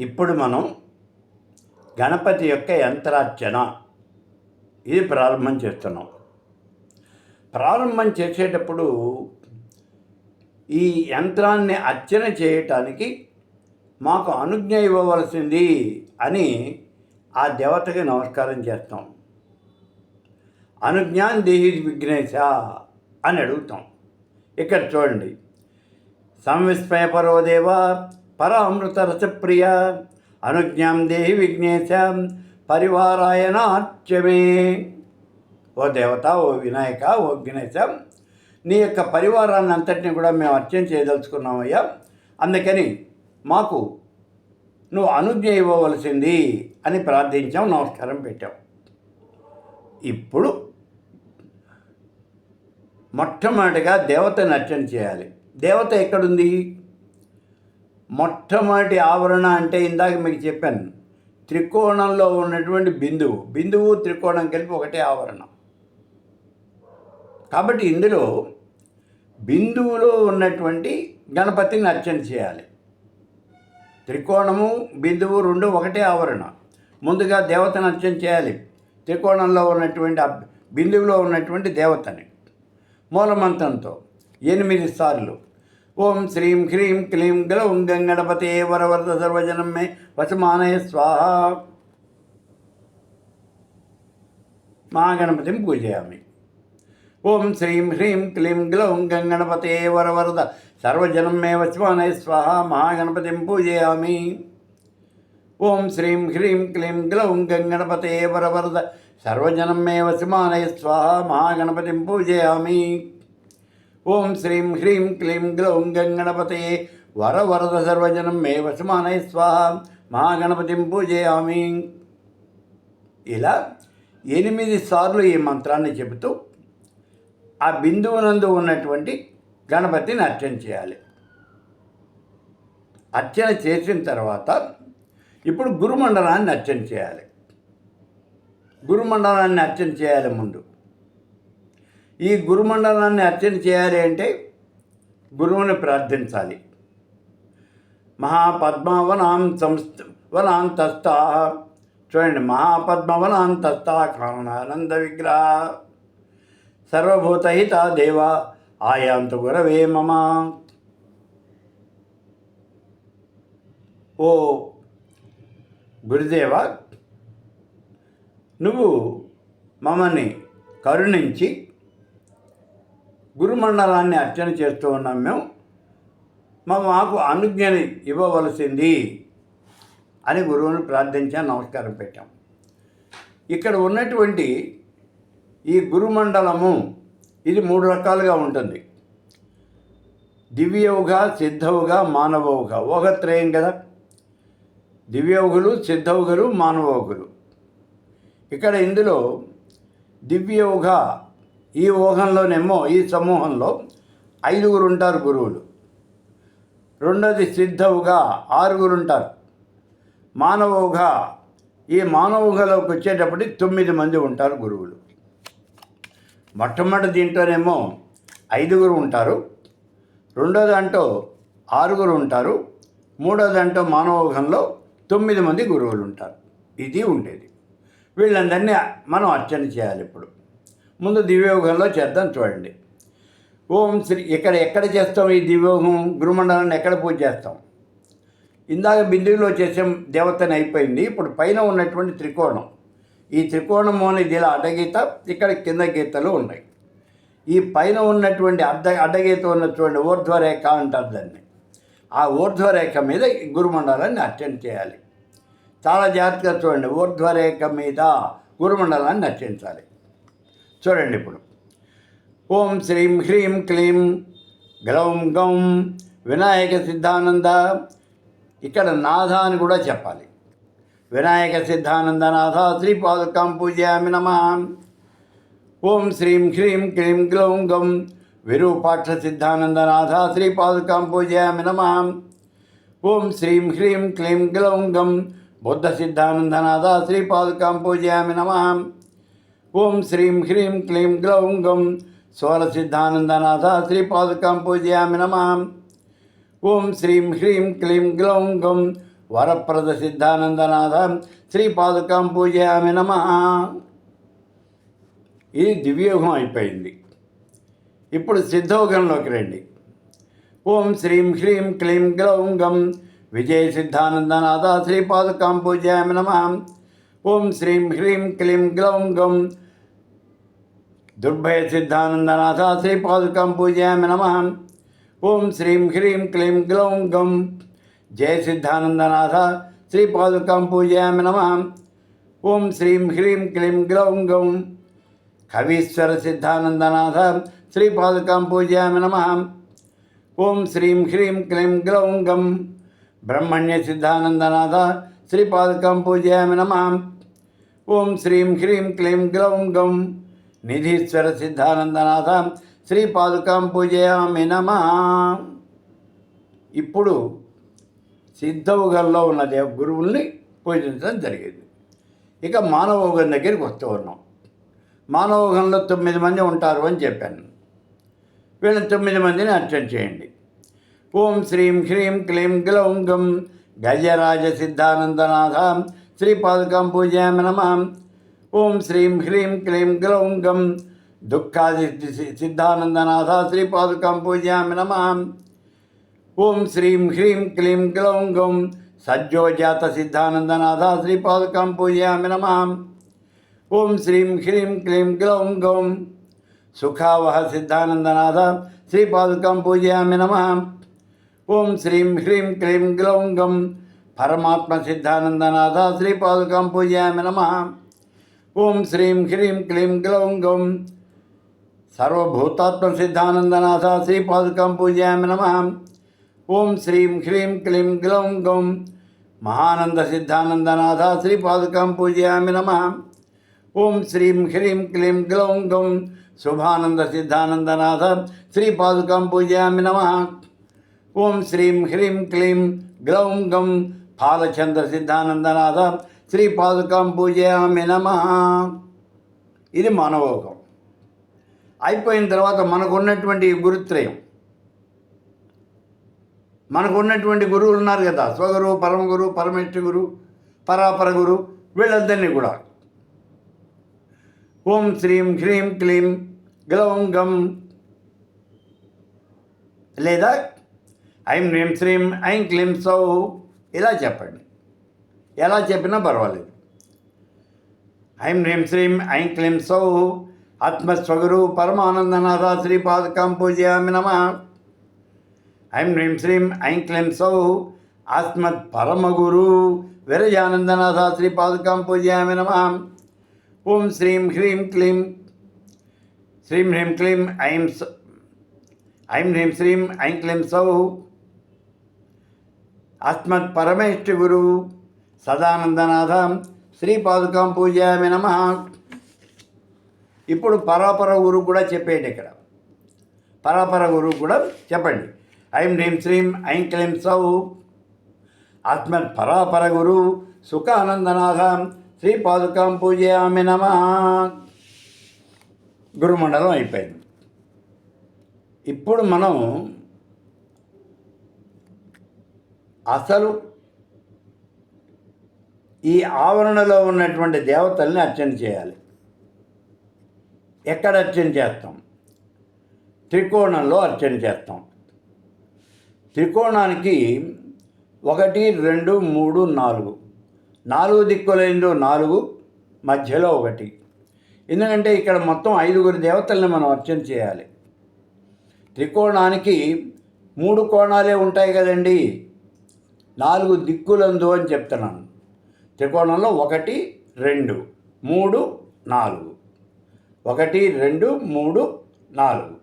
ఇప్పుడు మనం గణపతి యొక్క యంత్రార్చన. ఇది ప్రారంభం చేస్తున్నాం. ప్రారంభం చేసేటప్పుడు ఈ యంత్రాన్ని అర్చన చేయటానికి మాకు అనుజ్ఞ ఇవ్వవలసింది అని ఆ దేవతకి నమస్కారం చేస్తాం. అనుజ్ఞాన్ దేహి విఘ్నేశ అని అడుగుతాం. ఇక్కడ చూడండి. సంవిస్మయపరో దేవ పర అమృత అనుజ్ఞాం దేహి విఘ్నేశ పరివారాయణార్చమే. ఓ దేవత ఓ వినాయక ఓ విఘ్నేశం నీ యొక్క పరివారాన్ని అంతటిని కూడా మేము అర్చన చేయదలుచుకున్నామయ్యా. అందుకని మాకు నువ్వు అనుజ్ఞ ఇవ్వవలసింది అని ప్రార్థించాం నమస్కారం పెట్టాం. ఇప్పుడు మొట్టమొదటిగా దేవతని అర్చన చేయాలి. దేవత ఎక్కడుంది? మొట్టమొదటి ఆవరణ అంటే ఇందాక మీకు చెప్పాను. త్రికోణంలో ఉన్నటువంటి బిందువు. బిందువు త్రికోణం కలిపి ఒకటే ఆవరణం. కాబట్టి ఇందులో బిందువులో ఉన్నటువంటి గణపతిని అర్చన చేయాలి. త్రికోణము బిందువు రెండు ఒకటే ఆవరణ. ముందుగా దేవతను అర్చన చేయాలి. త్రికోణంలో ఉన్నటువంటి బిందువులో ఉన్నటువంటి దేవతని. మూలమంత్రంతో ఎనిమిది సార్లు. ఓం శ్రీం హ్రీం క్లీం గ్లౌం గంగణపతే వరవరద సర్వజనం మే వసమానయ స్వాహ. మహాగణపతిని పూజయామి. ఓం శ్రీం హ్రీం క్లీం గ్లౌం గంగణపతే వరవరద సర్వజనం మే వసమానయ స్వాహ. మహాగణపతిం పూజయామి. ఓం శ్రీం హ్రీం క్లీం గ్లౌం గంగణపతే వరవరద సర్వజనం మే వసమానయ స్వాహ. మహాగణపతిం పూజయామి. ఓం శ్రీం హ్రీం క్లీం గ్లౌం గంగణపతే వరవరద సర్వజనం మే వసమానయ స్వాహ. మహాగణపతిం పూజయామి. ఇలా ఎనిమిది సార్లు ఈ మంత్రాన్ని చెబుతూ ఆ బిందువునందు ఉన్నటువంటి గణపతిని అర్చన చేయాలి. అర్చన చేసిన తర్వాత ఇప్పుడు గురుమండలాన్ని అర్చన చేయాలి. గురుమండలాన్ని అర్చన చేయాలి ముందు. ఈ గురుమండలాన్ని అర్చన చేయాలి అంటే గురువుని ప్రార్థించాలి. మహాపద్మవనాం సంస్థ వనాంతస్థ. చూడండి మహాపద్మవనాంతస్థ కారణానంద విగ్రహ. సర్వభూతహిత దేవ ఆయాంత గురవే మమ. ఓ గురుదేవ నువ్వు మమ్మల్ని కరుణించి గురుమండలాన్ని అర్చన చేస్తూ ఉన్నాం మేము. మా మాకు అనుజ్ఞని ఇవ్వవలసింది అని గురువుని ప్రార్థించాను నమస్కారం పెట్టాం. ఇక్కడ ఉన్నటువంటి ఈ గురుమండలము ఇది మూడు రకాలుగా ఉంటుంది. దివ్యవుగా సిద్ధవుగా మానవవుగా. ఊహత్రయం కదా? దివ్యవుగులు సిద్ధవుగులు మానవవుగులు. ఇక్కడ ఇందులో దివ్యవుగా ఈ ఊహంలోనేమో ఈ సమూహంలో ఐదుగురు ఉంటారు గురువులు. రెండోది సిద్ధవుగా ఆరుగురు ఉంటారు మానవుగా ఈ మానవుగలోకి వచ్చేటప్పటికి తొమ్మిది మంది ఉంటారు గురువులు. మొట్టమొదటి దీంట్లోనేమో ఐదుగురు ఉంటారు రెండో దాంట్లో ఆరుగురు ఉంటారు మూడో దాంట్లో మానవోగంలో తొమ్మిది మంది గురువులు ఉంటారు ఇది ఉండేది. వీళ్ళందరినీ మనం అర్చన చేయాలి ఇప్పుడు ముందు దివ్యోగంలో చేద్దాం చూడండి. ఓం శ్రీ ఇక్కడ ఎక్కడ చేస్తాం ఈ దివ్యోగం గురుమండలాన్ని ఎక్కడ పూజ చేస్తాం? ఇందాక బిందువులో చేసే దేవతని అయిపోయింది. ఇప్పుడు పైన ఉన్నటువంటి త్రికోణం. ఈ త్రికోణం అనేది ఇలా అడ్డగీత ఇక్కడ కింద గీతలు ఉన్నాయి. ఈ పైన ఉన్నటువంటి అడ్డ అడ్డగీత ఉన్నటువంటి చూడండి ఊర్ధ్వరేఖ అంటారు దాన్ని. ఆ ఊర్ధ్వరేఖ మీద గురుమండలాన్ని అర్చన చేయాలి. చాలా జాగ్రత్తగా చూడండి ఊర్ధ్వరేఖ మీద గురుమండలాన్ని అర్చించాలి చూడండి ఇప్పుడు. ఓం శ్రీం హ్రీం క్లీం గ్లౌం గౌం వినాయక సిద్ధానంద. ఇక్కడ నాథ అని కూడా చెప్పాలి. వినాయక సిద్ధానంద నాథ శ్రీపాదుకాం పూజయామి నమ. ఓం శ్రీం హ్రీం క్లీం గ్లౌం గం విరూపాక్ష సిద్ధానందనాథ శ్రీపాదుకాం పూజయామి నమ. ఓం శ్రీం హ్రీం క్లీం గ్లౌం గం బుద్ధ సిద్ధానందనాథ శ్రీపాదుకాం పూజయామి నమ. ఓం శ్రీం హ్రీం క్లీం గ్లౌం గం స్వర సిద్ధానందనాథ శ్రీపాదుకాం పూజయామి నమ. ఓం శ్రీం హ్రీం క్లీం గ్లౌం గం వరప్రద సిద్ధానందనాథ శ్రీపాదుకాం పూజయామి నమ. ఇది దివ్యయుగం అయిపోయింది. ఇప్పుడు సిద్ధోగంలోకి రండి. ఓం శ్రీం హ్రీం క్లీం గ్లౌం గం విజయ సిద్ధానందనాథ శ్రీపాదుకాం పూజయామి నమ. ఓం శ్రీం హ్రీం క్లీం గ్లౌం గం దుర్భయ సిద్ధానందనాథ శ్రీపాదుకాం పూజయామి నమ ఓం శ్రీం హ్రీం క్లీం గ్లౌం గం జయ సిద్ధానందనాథ శ్రీపాదుకాం పూజయామి నమ ఓం శ్రీం హ్రీం క్లీం గ్లౌం గం కవీశ్వర సిద్ధానందనాథ శ్రీపాదుకాం పూజయామి నమ ఓం శ్రీం హ్రీం క్లీం గ్లౌం గం బ్రహ్మణ్య సిద్ధానందనాథ శ్రీపాదుకాం పూజయామి నమ ఓం శ్రీం హ్రీం క్లీం గ్లౌం గం నిధీశ్వర సిద్ధానందనాథ శ్రీపాదుకాం పూజయామి నమ. ఇప్పుడు సిద్ధవుగల్లో ఉన్న దేవ గురువుల్ని పూజించడం జరిగింది. ఇక మానవోగం దగ్గరికి వస్తూ ఉన్నాం. మానవోగంలో తొమ్మిది మంది ఉంటారు అని చెప్పాను. వీళ్ళ తొమ్మిది మందిని అర్చన చేయండి. ఓం శ్రీం హ్రీం క్లీం గ్లౌం గం గజరాజ సిద్ధానందనాథ శ్రీపాదుకాం పూజయామి నమ. ఓం శ్రీం హ్రీం క్లీం గ్లౌం గం దుఃఖాది సిద్ధానందనాథ శ్రీపాదుకాం పూజయామి నమ. ఓం శ్రీం హ్రీం క్లీం గ్లౌం గం సజ్జోజాత సిద్ధానందనాథ శ్రీపాదుకాం పూజయామి నమ. ఓం శ్రీం హ్రీం క్లీం గ్లౌం గం సుఖావహ సిద్ధానందనాథ శ్రీపాదుకాం పూజయామి నమ. ఓం శ్రీం హ్రీం క్లీం గ్లౌం గం పరమాత్మ సిద్ధానందనాథ శ్రీపాదుకాం పూజయామి నమ. ఓం శ్రీం హ్రీం క్లీం గ్లౌం గం సర్వభూతాత్మ సిద్ధానందనాథ శ్రీపాదుకాం పూజయామి నమ. ఓం శ్రీం హ్రీం క్లీం గ్లౌం గం మహానంద సిద్ధానందనాథ శ్రీపాదుకాం పూజయామి నమ. ఓం శ్రీం హ్రీం క్లీం గ్లౌం గం శుభానంద సిద్ధానందనాథ శ్రీపాదుకాం పూజయామి నమ. ఓం శ్రీం హ్రీం క్లీం గ్లౌం గం ఫాలచంద్ర సిద్ధానందనాథ శ్రీ పాదుకం పూజయామి నమ. ఇది మానవోగం అయిపోయిన తర్వాత మనకున్నటువంటి గురుత్రయం. మనకున్నటువంటి గురువులు ఉన్నారు కదా స్వగురు పరమ గురు పరమేశ్వర గురు పరాపర గురు వీళ్ళందరినీ కూడా. ఓం శ్రీం హ్రీం క్లీం గ్లౌం గం లేదా ఐం హ్రీం శ్రీం ఐం క్లీం సౌ. ఇలా చెప్పండి. ఎలా చెప్పినా పర్వాలేదు. ఐం హ్రీం శ్రీం ఐం క్లీం సౌ ఆత్మస్వగురు పరమానందనాథ శ్రీ పాదకాం పూజయామి నమ. ఐం హ్రీం శ్రీం ఐం క్లీం సౌ ఆత్మత్ పరమగురు విరజానందనాథ శ్రీ పాదకాం పూజయామి నమ. ఓం శ్రీం హ్రీం క్లీం శ్రీం హ్రీం క్లీం ఐం ఐం హ్రీం శ్రీం ఐం క్లీం సౌ ఆత్మత్ పరమేష్ఠ గురు సదానందనాథం శ్రీ శ్రీపాదుకాం పూజామి నమ. ఇప్పుడు పరాపర గురువు కూడా చెప్పేయండి ఇక్కడ. పరాపర గురువు కూడా చెప్పండి. ఐం హ్రీం శ్రీం ఐం క్లీం సౌ. ఆత్మ పరాపర గురు సుఖానందనాథ శ్రీపాదుకాం పూజయామి నమ. గురుమండలం అయిపోయింది. ఇప్పుడు మనం అసలు ఈ ఆవరణలో ఉన్నటువంటి దేవతల్ని అర్చన చేయాలి. ఎక్కడ అర్చన చేస్తాం? త్రికోణంలో అర్చన చేస్తాం. త్రికోణానికి ఒకటి రెండు మూడు నాలుగు. నాలుగు దిక్కులైందో నాలుగు మధ్యలో ఒకటి. ఎందుకంటే ఇక్కడ మొత్తం ఐదుగురు దేవతల్ని మనం అర్చన చేయాలి. త్రికోణానికి మూడు కోణాలే ఉంటాయి కదండి. నాలుగు దిక్కులందు అని చెప్తున్నాను. త్రికోణంలో ఒకటి రెండు మూడు నాలుగు. ఒకటి రెండు మూడు నాలుగు.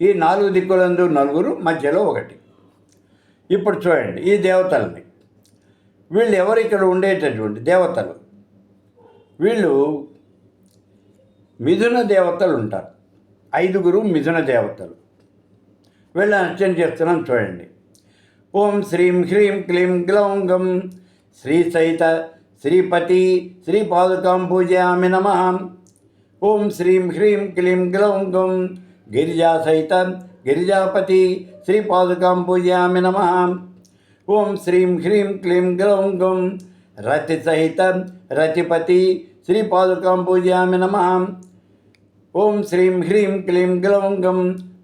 ఈ నాలుగు దిక్కులందు నలుగురు మధ్యలో ఒకటి. ఇప్పుడు చూడండి ఈ దేవతల్ని. వీళ్ళు ఎవరు ఇక్కడ ఉండేటటువంటి దేవతలు? వీళ్ళు మిథున దేవతలు ఉంటారు. ఐదుగురు మిథున దేవతలు. వీళ్ళని అర్చన చేస్తున్నాం చూడండి. ఓం శ్రీం హ్రీం క్లీం గ్లౌంగం గం శ్రీ సహిత శ్రీపతి శ్రీపాదుకాం పూజయామి నమ ఓం శ్రీం హ్రీం క్లీం గ్లౌం గం గిరిజా సహిత గిరిజాపతి శ్రీపాదుకాం పూజయామి నమ ఓం శ్రీం హ్రీం క్లీం గ్లౌం గం రతి సహిత రతిపతి శ్రీ పాదుకాం పూజయామి నమ ఓం శ్రీం హ్రీం క్లీం గ్లౌం గం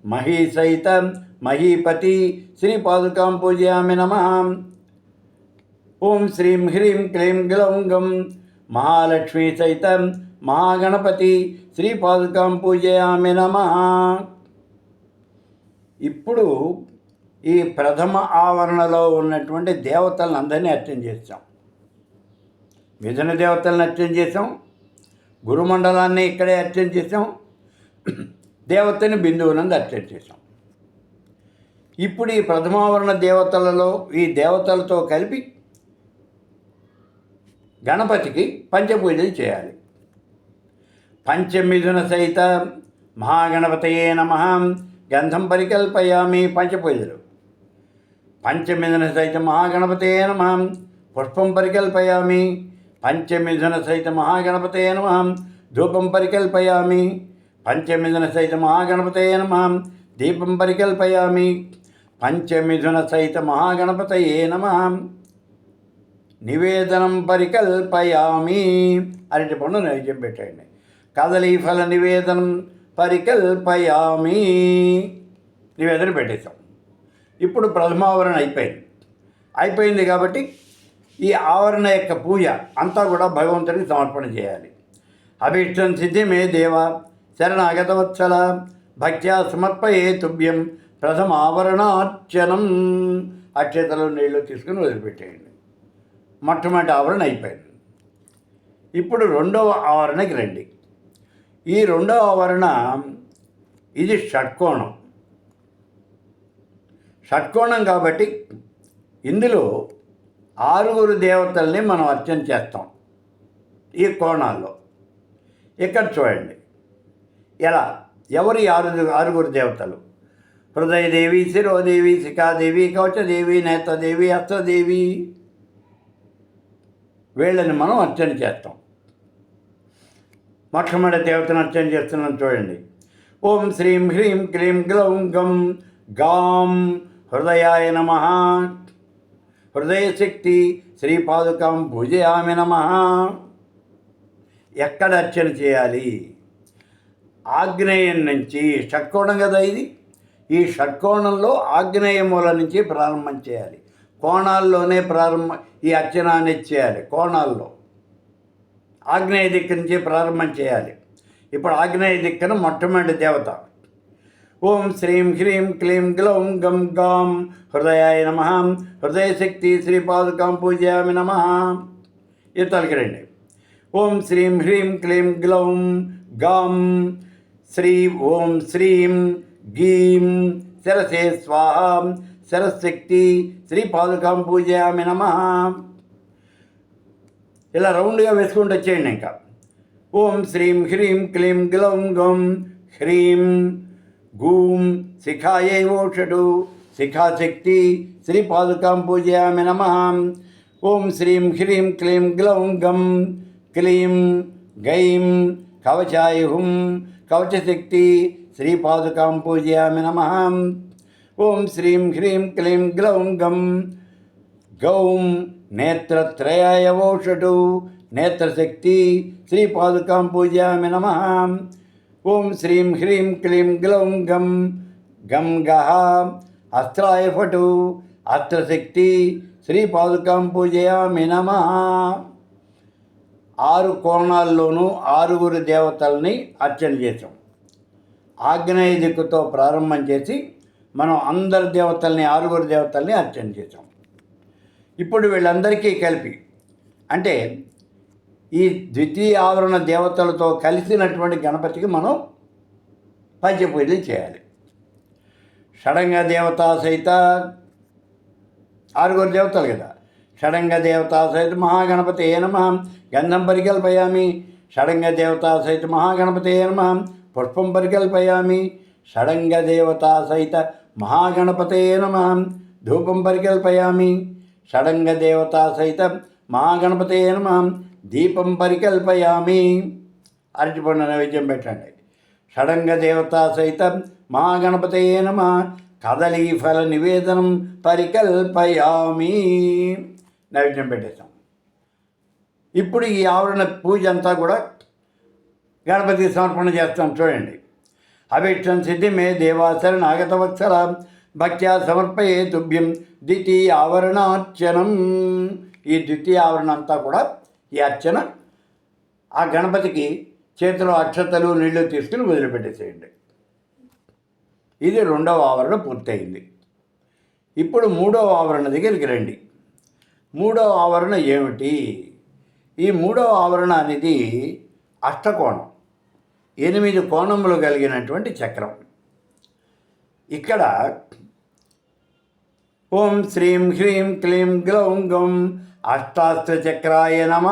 మహీ సహిత మహీపతి శ్రీ పాదుకాం పూజయామి నమ ఓం శ్రీం హ్రీం క్లీం గ్లౌంగం మహాలక్ష్మీ సైతం మహాగణపతి శ్రీ పాదుకాం పూజయామి నమ. ఇప్పుడు ఈ ప్రథమ ఆవరణలో ఉన్నటువంటి దేవతలను అందరినీ అర్థం చేస్తాం మిథున దేవతలను అర్థం చేసాం గురుమండలాన్ని ఇక్కడే అర్థం చేసాం దేవతని బిందువునందు అర్థం చేసాం ఇప్పుడు ఈ ప్రథమావరణ దేవతలలో ఈ దేవతలతో కలిపి గణపతికి పంచపూజలు చేయాలి. పంచమిథున సహిత మహాగణపతయే నమ. గంధం పరికల్పయామి పంచపూజలు. పంచమిథున సహిత మహాగణపతయే నమ. పుష్పం పరికల్పయామి పంచమిథున సహిత మహాగణపతయే నమ. ధూపం పరికల్పయామి పంచమిథున సహిత మహాగణపతయే నమ. దీపం పరికల్పయామి పంచమిథున సహిత మహాగణపతయే నమ. నివేదనం పరికల్పయామి అరటి పండు నైవేద్యం పెట్టండి. కదలీ ఫల నివేదనం పరికల్పయామి నివేదన పెట్టేస్తాం ఇప్పుడు ప్రథమావరణ అయిపోయింది. అయిపోయింది కాబట్టి ఈ ఆవరణ యొక్క పూజ అంతా కూడా భగవంతుడికి సమర్పణ చేయాలి. అభీష్టం సిద్ధి మే దేవ శరణాగతవత్సల భక్త్యా సమర్పయే తుభ్యం ప్రథమ ఆవరణార్చనం అక్షతలు నీళ్ళు తీసుకుని వదిలిపెట్టేయండి. మొట్టమొదటి ఆవరణ అయిపోయింది. ఇప్పుడు రెండవ ఆవరణకి రండి. ఈ రెండవ ఆవరణ ఇది షట్కోణం. షట్కోణం కాబట్టి ఇందులో ఆరుగురు దేవతల్ని మనం అర్చన చేస్తాం ఈ కోణాల్లో. ఇక్కడ చూడండి. ఎలా? ఎవరి ఆరు ఆరుగురు దేవతలు? హృదయదేవి శిరోదేవి శిఖాదేవి కవచదేవి నేతదేవి అత్తదేవి వీళ్ళని మనం అర్చన చేస్తాం. మొట్టమొదటి దేవతను అర్చన చేస్తున్నాం చూడండి. ఓం శ్రీం హ్రీం క్లీం గ్లౌం గం గాం హృదయాయ నమ. హృదయశక్తి శ్రీపాదుకం భుజయామి నమ. ఎక్కడ అర్చన చేయాలి? ఆగ్నేయం నుంచి షట్కోణం కదా ఇది? ఈ షట్కోణంలో ఆగ్నేయ మూల నుంచి ప్రారంభం చేయాలి. కోణాల్లోనే ప్రారంభం ఈ అర్చన అనేది చేయాలి కోణాల్లో. ఆగ్నేయ దిక్కు నుంచి ప్రారంభం చేయాలి. ఇప్పుడు ఆగ్నేయ దిక్కున మొట్టమొదటి దేవత. ఓం శ్రీం హ్రీం క్లీం గ్లౌం గం గాం హృదయాయ నమ హృదయశక్తి శ్రీపాదుకాం పూజయామి నమ. ఇతలకి రండి ఓం శ్రీం హ్రీం క్లీం గ్లౌం గాం శ్రీ ఓం శ్రీం గీం శరసే స్వాహ శరశక్తి శ్రీ పాదుకాం పూజయామి నమ. ఇలా రౌండ్గా వేసుకుంటూ వచ్చేయండి ఇంకా. ఓం శ్రీం హ్రీం క్లీం గ్లౌం గం హ్రీం గూం శిఖాయై ఓషడు శిఖాశక్తి శ్రీ పాదుకాం పూజయామి నమ. ఓం శ్రీం హ్రీం క్లీం గ్లౌం గం క్లీం గైం కవచాయ హుం కవచశక్తి శ్రీపాదుకాం పూజయామి నమ. ఓం శ్రీం హ్రీం క్లీం గ్లౌం గం గౌం నేత్రత్రయాయ ఓషటు నేత్రశక్తి శ్రీపాదుకాం పూజామి నమ ఓం శ్రీం హ్రీం క్లీం గ్లౌం గం గం గహ అస్త్రాయ ఫటు అస్త్రశక్తి శ్రీపాదుకాం పూజయామి నమ ఆరు కోణాల్లోనూ ఆరుగురు దేవతల్ని అర్చన చేశాం. ఆగ్నేయ దిక్కుతో ప్రారంభం చేసి మనం అందరి దేవతల్ని ఆరుగురు దేవతల్ని అర్చన చేసాం ఇప్పుడు వీళ్ళందరికీ కలిపి అంటే ఈ ద్వితీయ ఆవరణ దేవతలతో కలిసినటువంటి గణపతికి మనం పంచపూజలు చేయాలి. షడంగ దేవత సహిత ఆరుగురు దేవతలు కదా. షడంగ దేవత సహిత మహాగణపతి ఏ నమ గంధం పరికల్పయామి. షడంగ దేవతా సహిత మహాగణపతి ఏ నమ పుష్పం పరికల్పయామి. షడంగ దేవతా సహిత మహాగణపతే నమ. ధూపం పరికల్పయామి. షడంగ దేవతా సహిత మహాగణపతే నమ. దీపం పరికల్పయామి. అరటిపండు నైవేద్యం పెట్టండి. షడంగ దేవతా సహిత మహాగణపతే నమ. కదలీ ఫల నివేదనం పరికల్పయామి. నైవేద్యం పెట్టేశాం. ఇప్పుడు ఈ ఆవరణ పూజ అంతా కూడా గణపతికి సమర్పణ చేస్తాం. చూడండి. అభిష్టం సిద్ధి మే దేవాసర నాగతవత్సల భక్త్యా సమర్పయే తుభ్యం ద్వితీయ ఆవరణార్చనం. ఈ ద్వితీయ ఆవరణ అంతా కూడా ఈ అర్చన. ఆ గణపతికి చేతిలో అక్షతలు నీళ్ళు తీసుకుని వదిలిపెట్టేసేయండి. ఇది రెండవ ఆవరణ పూర్తయింది. ఇప్పుడు మూడవ ఆవరణ దగ్గరికి రండి. మూడవ ఆవరణ ఏమిటి? ఈ మూడవ ఆవరణ అనేది అష్టకోణం. ఎనిమిది కోణములు కలిగినటువంటి చక్రం. ఇక్కడ ఓం శ్రీం హ్రీం క్లీం గ్లౌం గం అష్టాస్త్ర చక్రాయ నమ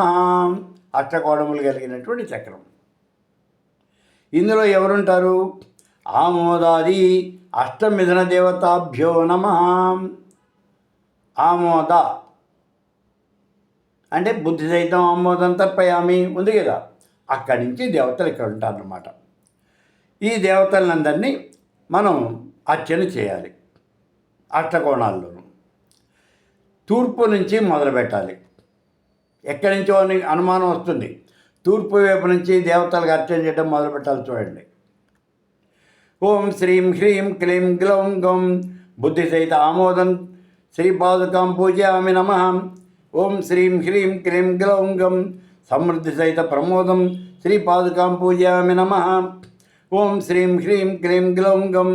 అష్టకోణములు కలిగినటువంటి చక్రం. ఇందులో ఎవరుంటారు? ఆమోదాది అష్టమిథున దేవతాభ్యో నమ. ఆమోద. అంటే బుద్ధి సైతం ఆమోదం తర్పయామి. ఉంది కదా? అక్కడి నుంచి దేవతలు ఇక్కడ ఉంటారన్నమాట. ఈ దేవతలందరినీ మనం అర్చన చేయాలి. అష్టకోణాల్లోనూ. తూర్పు నుంచి మొదలు పెట్టాలి. ఎక్కడి నుంచో అని అనుమానం వస్తుంది. తూర్పు వైపు నుంచి దేవతలకు అర్చన చేయడం మొదలు పెట్టాలి చూడండి. ఓం శ్రీం హ్రీం క్లీం గ్లౌం గం బుద్ధి సహిత ఆమోదం శ్రీపాదుకాం పూజయామి నమ. ఓం శ్రీం హ్రీం క్లీం గ్లౌం గం. సమృద్ధి సహిత ప్రమోదం శ్రీపాదుకాం పూజయామి నమ ఓం శ్రీం హ్రీం క్లీం గ్లౌం గం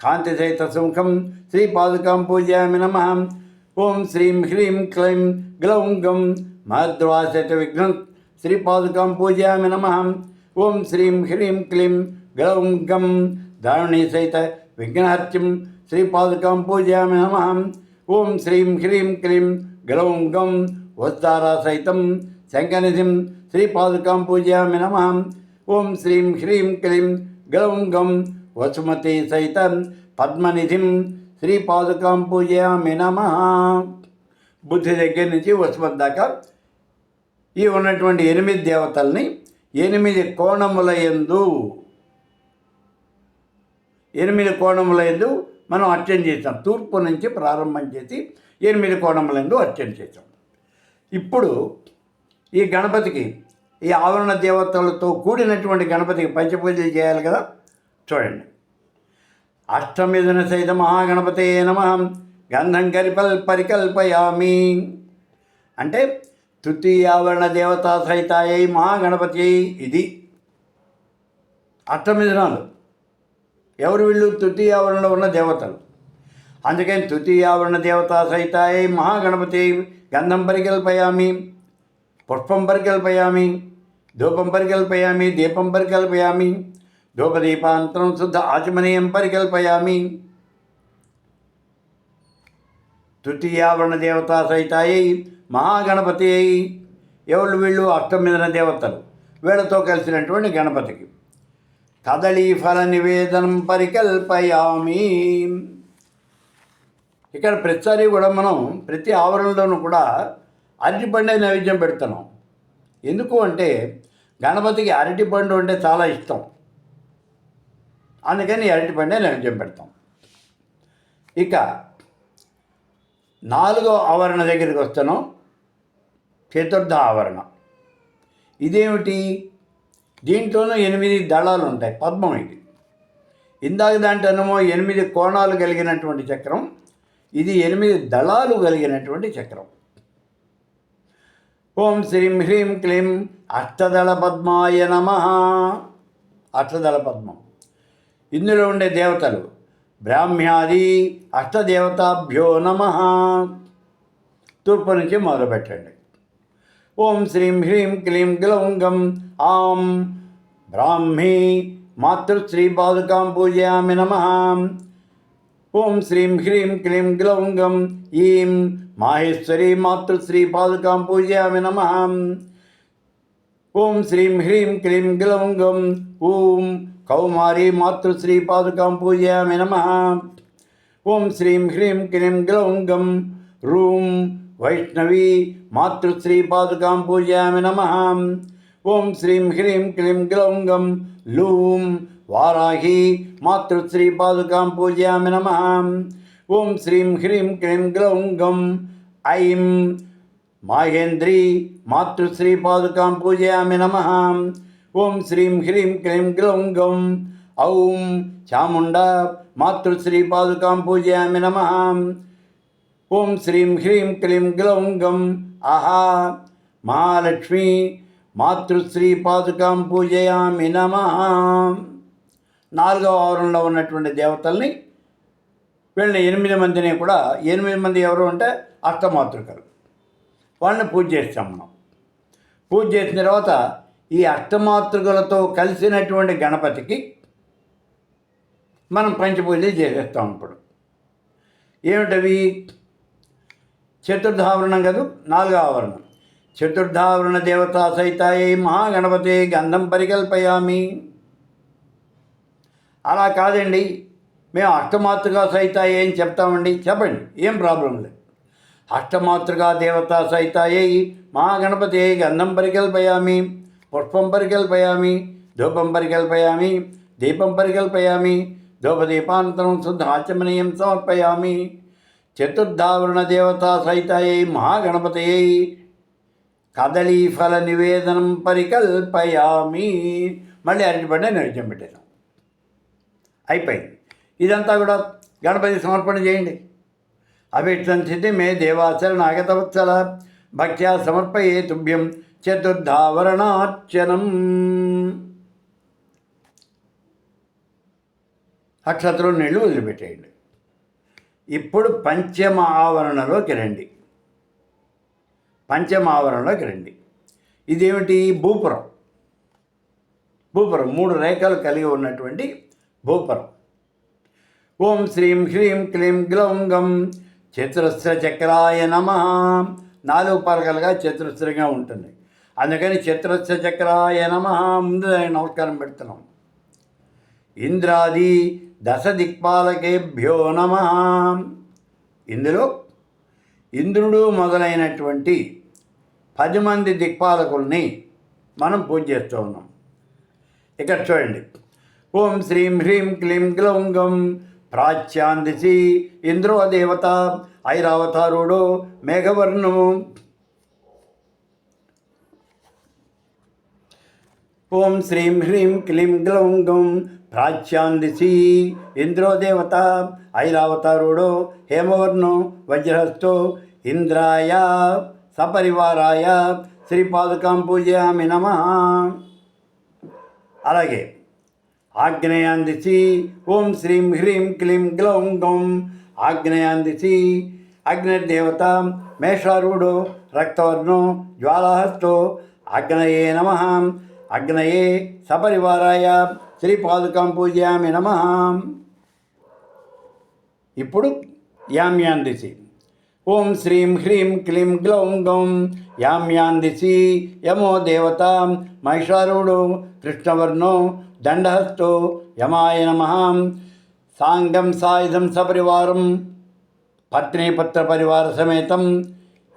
కాంతి సహిత సుఖం శ్రీపాదుకాం పూజయామి నమ ఓం శ్రీం హ్రీం క్లీం గ్లౌం గం మహద్వాసత విఘ్నం శ్రీపాదుకాం పూజయామి నమ ఓం శ్రీం హ్రీం క్లీం గ్లౌం గం దారుణీ సహిత విఘ్నహత్యం శ్రీపాదుకాం పూజయామి నమ ఓం శ్రీం హ్రీం క్లీం గ్లౌం గం వస్తారా సహితం శంకనిధిం శ్రీపాదుకాం పూజయామి నమ. ఓం శ్రీం హ్రీం క్లీం గ్లౌం గం వసుమతి సహిత పద్మనిధిం శ్రీపాదుకాం పూజయామి నమ. బుద్ధి దగ్గర నుంచి వసుమతి దాకా ఈ ఉన్నటువంటి ఎనిమిది దేవతల్ని ఎనిమిది కోణముల ఎందు ఎనిమిది కోణముల ఎందు మనం అర్చన చేసాం తూర్పు నుంచి ప్రారంభం చేసి ఎనిమిది కోణములందు అర్చన చేసాం ఇప్పుడు ఈ గణపతికి ఈ ఆవరణ దేవతలతో కూడినటువంటి గణపతికి పంచపూజలు చేయాలి కదా? చూడండి. అష్టమిథున సైత మహాగణపతే నమ. గంధం కరిపల్ పరికల్పయామి. అంటే తృతీయావరణ దేవతా సహితాయై మహాగణపతి ఇది. అష్టమిథునాలు. ఎవరు వీళ్ళు? తృతీయావరణలో ఉన్న దేవతలు. అందుకని తృతీయావరణ దేవతా సహితాయై మహాగణపతి గంధం పరికల్పయామి. పుష్పం పరికల్పయామి ధూపం పరికల్పయామి దీపం పరికల్పయామి ధూపదీపాంతరం శుద్ధ ఆచమనీయం పరికల్పయామి. తృతీయావరణ దేవతా సహితాయి మహాగణపతి అయి ఎవరు వీళ్ళు అష్టమిదిన దేవతలు. వీళ్ళతో కలిసినటువంటి గణపతికి. కదళీ ఫల నివేదనం పరికల్పయామి. ఇక్కడ ప్రతిసారి కూడా మనం ప్రతి ఆవరణలోనూ కూడా అరటిపండే నైవేద్యం పెడుతున్నాం ఎందుకు అంటే గణపతికి అరటిపండు అంటే చాలా ఇష్టం. అందుకని అరటిపండే నైవేద్యం పెడతాం. ఇక నాలుగో ఆవరణ దగ్గరికి వస్తున్నాం చతుర్థ ఆవరణ. ఇదేమిటి? దీంట్లోనూ ఎనిమిది దళాలు ఉంటాయి. పద్మం ఇది. ఇందాక దాంట్లోనేమో ఎనిమిది కోణాలు కలిగినటువంటి చక్రం. ఇది ఎనిమిది దళాలు కలిగినటువంటి చక్రం. ఓం శ్రీం హ్రీం క్లీం అష్టదళ పద్మాయ నమ. అష్టదళ పద్మం. ఇందులో ఉండే దేవతలు బ్రాహ్మ్యాది అష్టదేవతాభ్యో నమ. తూర్పు నుంచి మొదలుపెట్టండి ఓం శ్రీం హ్రీం క్లీం గ్లౌం గం ఆం. బ్రాహ్మీ మాతృశ్రీ మాతృశ్రీపాదుకాం పూజయామి నమ. ఓం శ్రీం హ్రీం క్లీం గ్లౌం గం ఈం మాహేశ్వరీ పాదుకాం పూజయామి నమ. ఓం శ్రీం హ్రీం క్లీం గ్లౌం గం ఓం మాతృశ్రీ పాదుకాం పూజయామి నమ. ఓం శ్రీం హ్రీం క్లీం గ్లౌం గం రూం వైష్ణవీ మాతృశ్రీపాదుకాం పూజయామి నమ. ఓం శ్రీం హ్రీం క్లీం గ్లౌం గం లూం వారాహి మాతృశ్రీ పాదుకాం పూజయామి నమ. ఓం శ్రీం హ్రీం క్రీం గ్లౌం గం ఐం మాహేంద్రీ మాతృశ్రీ పాదుకాం పూజయామి నమ. ఓం శ్రీం హ్రీం క్రీం గ్లౌం గం ఔం చాముండ మాతృశ్రీ పాదుకాం పూజయామి నమ. ఓం శ్రీం హ్రీం క్లీం గ్లౌం గం ఆహా మహాలక్ష్మి మాతృశ్రీ పాదుకాం పూజయామి నమ. నాలుగవ ఆవరణలో ఉన్నటువంటి దేవతల్ని వీళ్ళని ఎనిమిది మందిని కూడా ఎనిమిది మంది ఎవరు అంటే అష్టమాతృకలు. వాళ్ళని పూజ చేస్తాం మనం. పూజ చేసిన తర్వాత ఈ అష్టమాతృకలతో కలిసినటువంటి గణపతికి మనం పంచపూజలు చేసేస్తాం ఇప్పుడు. ఏమిటవి? చతుర్థావరణం కదా? నాలుగో ఆవరణం చతుర్థావరణ దేవతా సహితాయై మహాగణపతే గంధం పరికల్పయామి. అలా కాదండి. మేము అష్టమాతృగా సైతాయే ఏం చెప్తామండి. చెప్పండి ఏం ప్రాబ్లం లేదు. అష్టమాతృగా దేవతా మా గణపతి గంధం పరికల్పయామి పుష్పం పరికల్పయామి ధూపం పరికల్పయామి దీపం పరికల్పయామి ధూపదీపానంతరం శుద్ధ ఆచమనీయం సమర్పయామి. చతుర్ధావరణ దేవతా సహితాయై మహాగణపతయై కదలీఫల నివేదనం పరికల్పయామి. మళ్ళీ అరటిపండే నైవేద్యం పెట్టాను అయిపోయింది. ఇదంతా కూడా గణపతి సమర్పణ చేయండి. అభిష్టంస్థితి మే దేవాచర నాగతవత్సల భక్త్యా సమర్పయే తుభ్యం చతుర్ధావరణార్చనం. అక్షతలు నీళ్ళు వదిలిపెట్టేయండి. ఇప్పుడు పంచమ ఆవరణలోకి రండి. పంచమ ఆవరణలోకి రండి. ఇదేమిటి? భూపురం. భూపురం మూడు రేఖలు కలిగి ఉన్నటువంటి భూపురం. ఓం శ్రీం హ్రీం క్లీం గ్లౌం గం చతురస్ర చక్రాయ నమ. నాలుగు పలకలుగా చతురస్రంగా ఉంటుంది. అందుకని చతురస్ర చక్రాయ నమ ముందు నమస్కారం పెడుతున్నాం. ఇంద్రాది దశ దిక్పాలకేభ్యో నమ. ఇందులో ఇంద్రుడు మొదలైనటువంటి పది మంది దిక్పాలకుల్ని మనం పూజ చేస్తూ ఉన్నాం. ఇక్కడ చూడండి. ఓం శ్రీం హ్రీం క్లీం గ్లౌం గం ప్రాచ్యాందిసి ఇంద్రో దేవత ఐరావతారుడు మేఘవర్ణము ఓం శ్రీం హ్రీం క్లీం గ్లౌం గం ప్రాచ్యాందిసి ఇంద్రో దేవత ఐరావతారుడు హేమవర్ణం వజ్రహస్తో ఇంద్రాయ సపరివారాయ శ్రీపాదుకాం పూజయామి నమ. అలాగే ఆగ్నేయాందిచి ఓం శ్రీం హ్రీం క్లీం గ్లౌం గౌం ఆగ్నేయాందిచి అగ్నిదేవత మేషారుడు రక్తవర్ణం జ్వాలాహస్తో అగ్నయే నమ. అగ్నయే సపరివారాయ శ్రీపాదుకాం పూజయామి నమ. ఇప్పుడు యామ్యాందిసి ఓం శ్రీం హ్రీం క్లీం గ్లౌం గౌం యామ్యాందిసి యమో దేవత మహిషారుడు కృష్ణవర్ణో దండహస్తో యమాయ నమ సాంగం సాయుధం సపరివారం పత్నిపుత్ర పరివార సమేతం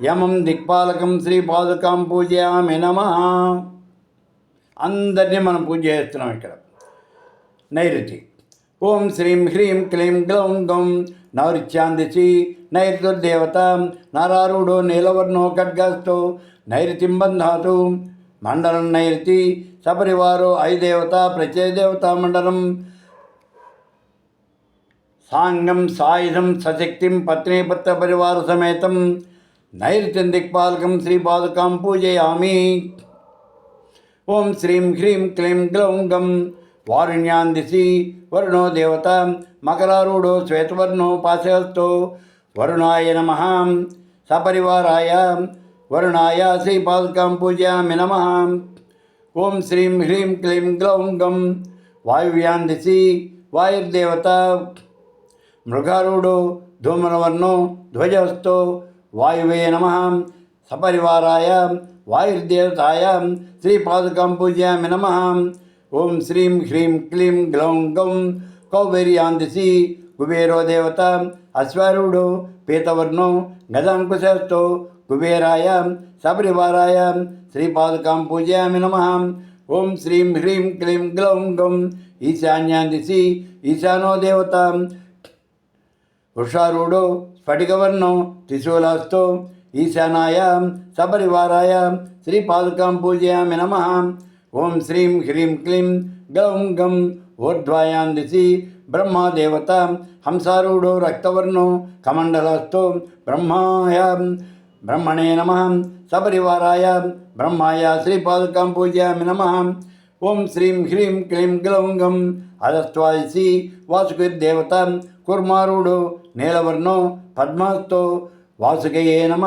యమం దిక్పాలకం శ్రీపాదుకాం పూజయామి నమ అందరినీ మనం పూజ చేస్తున్నాం ఇక్కడ. నైరుతి. ఓం శ్రీం హ్రీం క్లీం గ్లౌం గం నైరుత్యాందిసి నైరుతుర్దేవత నారారుడో నీలవర్ణో ఖడ్గస్తో నైరుతిం బంధాతు మండలం నైరుతి సపరివారో ఐదేవత ప్రత్యయదేవత మండలం. సాంగం సాయుధం సశక్తిం పత్నీపత్ర పరివార సమేతం. నైరుత్యం దిక్పాలకం శ్రీపాదుకాం పూజయామి. ఓం శ్రీం హ్రీం క్లీం గ్లౌం గం వారుణ్యాందిసి వరుణో దేవత. మకరారూఢో శ్వేతవర్ణో పాశహస్తో వరుణాయ నమ. సపరివారాయ వరుణాయ శ్రీపాదుకాం పూజయామి నమ ఓం శ్రీం హ్రీం క్లీం గ్లౌం గం వాయువ్యాం దిశి వాయుర్దేవత మృగారూఢో ధూమ్రవర్ణో ధ్వజస్థో వాయువే నమ సపరివారాయ వాయుర్దేవతాయ శ్రీపాదుకం పూజయామి నమ ఓం శ్రీం హ్రీం క్లీం గ్లౌం గం కౌబేర్యాం దిశి కుబేరో దేవత అశ్వారూఢో పీతవర్ణో గజాంకుశస్థో కుబేరాయ సపరివారాయ శ్రీపాదుకాం పూజయామి నమ ఓం శ్రీం హ్రీం క్లీం గ్లౌం గం ఈశాన్యాం దిశి ఈశానో దేవత వృషారూఢో స్ఫటికవర్ణం త్రిశూలాస్తో ఈశానాయ సపరివారాయ శ్రీపాదుకాం పూజయామి నమ ఓం శ్రీం హ్రీం క్లీం గ్లౌం గం ఊర్ధ్వాయాం దిశి బ్రహ్మాదేవత హంసారూఢో రక్తవర్ణో కమండలస్థో బ్రహ్మాయ బ్రహ్మణే నమ. సపరివారాయ బ్రహ్మాయ శ్రీపాదుకాం పూజయామి నమ. ఓం శ్రీం హ్రీం క్లీం గ్లౌం గం అదస్వాసి వాసుకిర్దేవత కుర్మారుడు నీలవర్ణో పద్మాస్తో వాసుకయే నమ.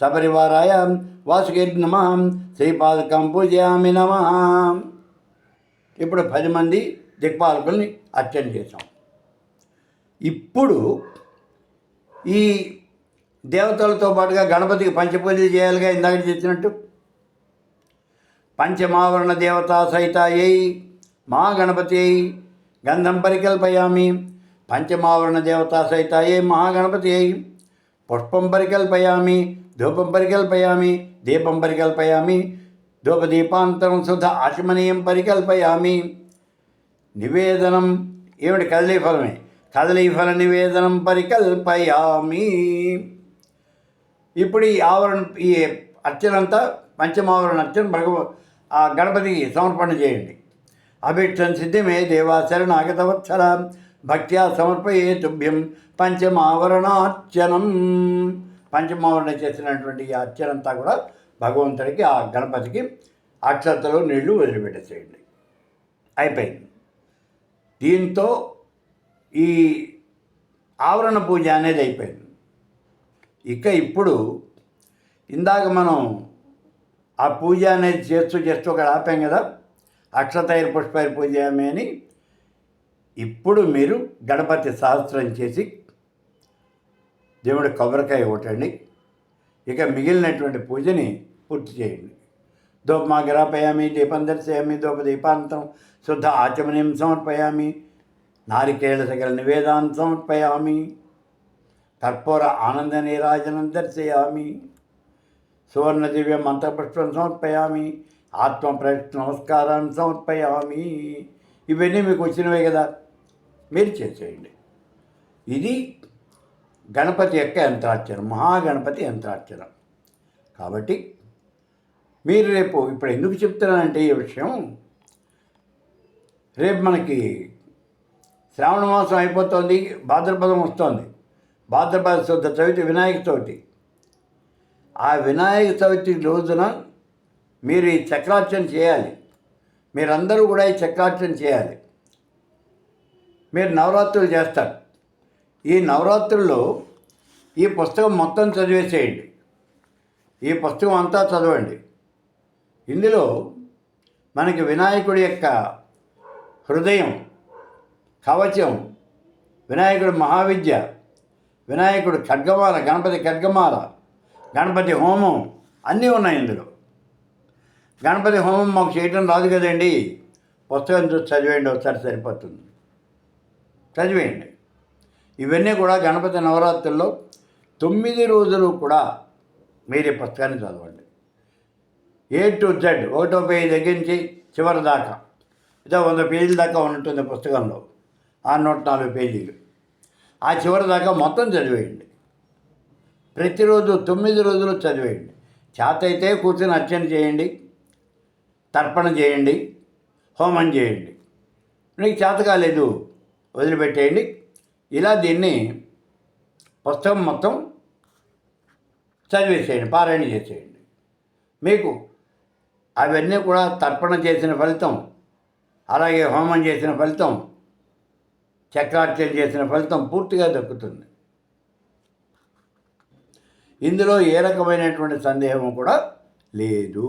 సపరివారాయ వాసుకిర్ నమ. శ్రీపాదకం పూజయామి నమ. ఇప్పుడు పది మంది దిక్పాలకుల్ని అర్చన చేశాం. ఇప్పుడు ఈ దేవతలతో పాటుగా గణపతికి పంచపూజలు చేయాలిగా ఇందాక చెప్పినట్టు. పంచమావరణ దేవతా సహితాయై మహాగణపతి గంధం పరికల్పయామి. పంచమావరణ దేవతా సహితాయై మహాగణపతి అయి పుష్పం పరికల్పయామి ధూపం పరికల్పయామి దీపం పరికల్పయామి ధూపదీపాంతరం శుద్ధ ఆచమనీయం పరికల్పయామి. నివేదనం ఏమిటి? కదలీ ఫలమే. కదలీ ఫల నివేదనం పరికల్పయామి. ఇప్పుడు ఈ ఆవరణ ఈ అర్చనంతా పంచమావరణ అర్చన భగవ ఆ గణపతికి సమర్పణ చేయండి. అభిష్టం సిద్ధిమే దేవా శరణాగతవత్సల భక్త్యా సమర్పయే తుభ్యం పంచమావరణార్చనం. పంచమావరణ చేసినటువంటి ఈ అర్చనంతా కూడా భగవంతుడికి ఆ గణపతికి అక్షతలో నీళ్ళు వదిలిపెట్టేసేయండి. అయిపోయింది. దీంతో ఈ ఆవరణ పూజ అనేది అయిపోయింది. ఇక ఇప్పుడు ఇందాక మనం ఆ పూజ అనేది చేస్తూ చేస్తూ ఒక ఆపాం కదా అక్షతైర్ పుష్పైర్ పూజ అని. ఇప్పుడు మీరు గణపతి సహస్రం చేసి దేవుడి కొబ్బరికాయ కొట్టండి. ఇక మిగిలినటువంటి పూజని పూర్తి చేయండి. ధూపమాగ్రాపయామి దీపం దర్శయామి దోప దీపాంతం శుద్ధ ఆచమనీయం సమర్పయామి నారికేళ సకల నివేదాన్ని సమర్పయామి. కర్పూర ఆనంద నీరాజనం దర్శయామి సువర్ణ దివ్య మంత్రపుష్పం సమర్పయామి. ఆత్మ ప్రయత్న నమస్కారాన్ని సమర్పయామి. ఇవన్నీ మీకు వచ్చినవే కదా. మీరు చేసేయండి. ఇది గణపతి యొక్క యంత్రార్చన మహాగణపతి యంత్రార్చన కాబట్టి మీరు రేపు ఇప్పుడు ఎందుకు చెప్తున్నానంటే ఈ విషయం. రేపు మనకి శ్రావణ మాసం అయిపోతుంది భాద్రపదం వస్తుంది. భాద్రపద శుద్ధ చవితి వినాయక చవితి. ఆ వినాయక చవితి రోజున మీరు ఈ చక్రార్చన చేయాలి. మీరందరూ కూడా ఈ చక్రార్చన చేయాలి. మీరు నవరాత్రులు చేస్తారు. ఈ నవరాత్రుల్లో ఈ పుస్తకం మొత్తం చదివేసేయండి. ఈ పుస్తకం అంతా చదవండి. ఇందులో మనకి వినాయకుడి యొక్క హృదయం కవచం వినాయకుడు మహావిద్య వినాయకుడు ఖడ్గమాల గణపతి ఖడ్గమాల గణపతి హోమం అన్నీ ఉన్నాయి ఇందులో. గణపతి హోమం మాకు చేయటం రాదు కదండి. పుస్తకం చూసి చదివేయండి ఒకసారి సరిపోతుంది. చదివేయండి. ఇవన్నీ కూడా గణపతి నవరాత్రుల్లో తొమ్మిది రోజులు కూడా మీరు ఈ పుస్తకాన్ని చదవండి. ఏ టు జెడ్ ఒకటో పేజీ దగ్గర నుంచి చివరి దాకా. ఇదో వంద పేజీల దాకా ఉంటుంది పుస్తకంలో. ఆ నూట నాలుగు పేజీలు. ఆ చివరి దాకా మొత్తం చదివేయండి. ప్రతిరోజు తొమ్మిది రోజులు చదివేయండి. చేత అయితే కూర్చొని అర్చన చేయండి తర్పణ చేయండి హోమం చేయండి. నీకు చేత కాలేదు వదిలిపెట్టేయండి. ఇలా దీన్ని పుస్తకం మొత్తం చదివేసేయండి పారాయణ చేసేయండి. మీకు అవన్నీ కూడా తర్పణ చేసిన ఫలితం అలాగే హోమం చేసిన ఫలితం చక్రార్చన చేసిన ఫలితం పూర్తిగా దక్కుతుంది. ఇందులో ఏ రకమైనటువంటి సందేహం కూడా లేదు.